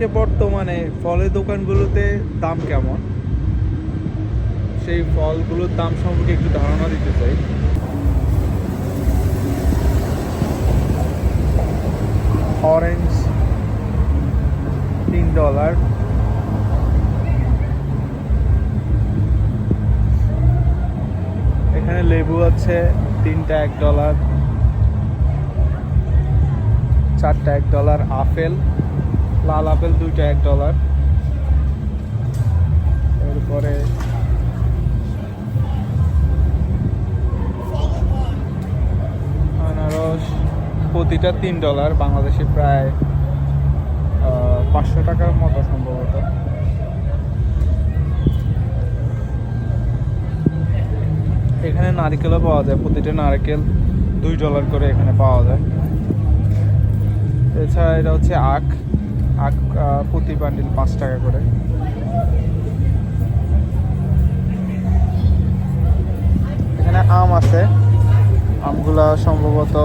আজকে বর্তমানে ফলের দোকানগুলোতে দাম কেমন? সেই ফলগুলোর দাম সম্পর্কে একটু ধারণা দিতে চাই। অরেঞ্জ, তিন ডলার। এখানে লেবু আছে, তিনটা এক ডলার। চারটা এক ডলার, আপেল। লাল আপেল দুইটা, এক ডলার এরপরে আনারস, প্রতিটা তিন ডলার বাংলাদেশে প্রায় পাঁচশো টাকার মতো সম্ভবত। এখানে নারকেলও পাওয়া যায়, প্রতিটা নারকেল দুই ডলার করে এখানে পাওয়া যায়। এছাড়া এটা হচ্ছে আখ। প্রতি বান্ডিল পাঁচ টাকা করে। এখানে আম আছে। আমগুলা সম্ভবত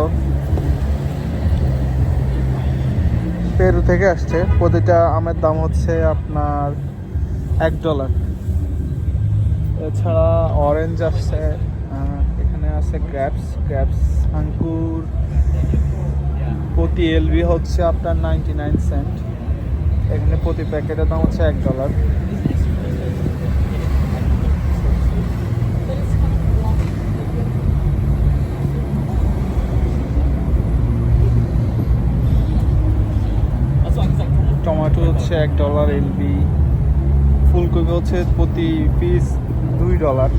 পেরু থেকে আসছে। প্রতিটা আমের দাম হচ্ছে আপনার এক ডলার এছাড়া অরেঞ্জ আসছে এখানে আছে গ্র্যাপস গ্র্যাপস আঙ্কুর প্রতি এলবি হচ্ছে আপনার নাইনটি নাইন সেন্ট এখানে প্রতি প্যাকেটের দাম হচ্ছে এক ডলার টমেটো হচ্ছে এক ডলার এলবি। ফুলকপি হচ্ছে প্রতি পিস দুই ডলার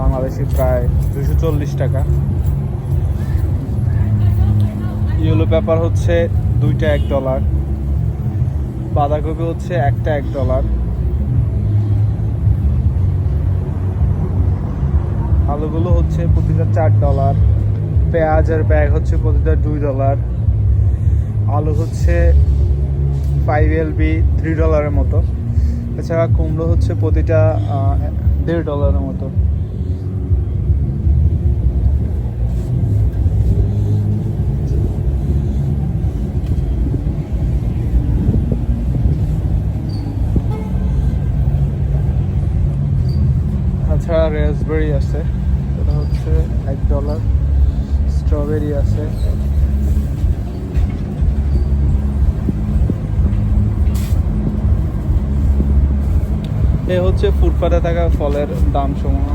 বাংলাদেশি প্রায় দুশো চল্লিশ টাকা। ইয়েলো পেপার হচ্ছে দুইটা এক ডলার বাঁধাকপি হচ্ছে একটা এক ডলার আলুগুলো হচ্ছে প্রতিটা চার ডলার পেঁয়াজের ব্যাগ হচ্ছে প্রতিটা দুই ডলার আলু হচ্ছে ফাইভ এলবি থ্রি ডলারের মতো। এছাড়া কুমড়ো হচ্ছে প্রতিটা দেড় ডলারের মতো। তাছাড়া রেসবেরি আছে, এটা হচ্ছে এক ডলার স্ট্রবেরি আছে। এ হচ্ছে ফুটপাতে থাকা ফলের দাম সমূহ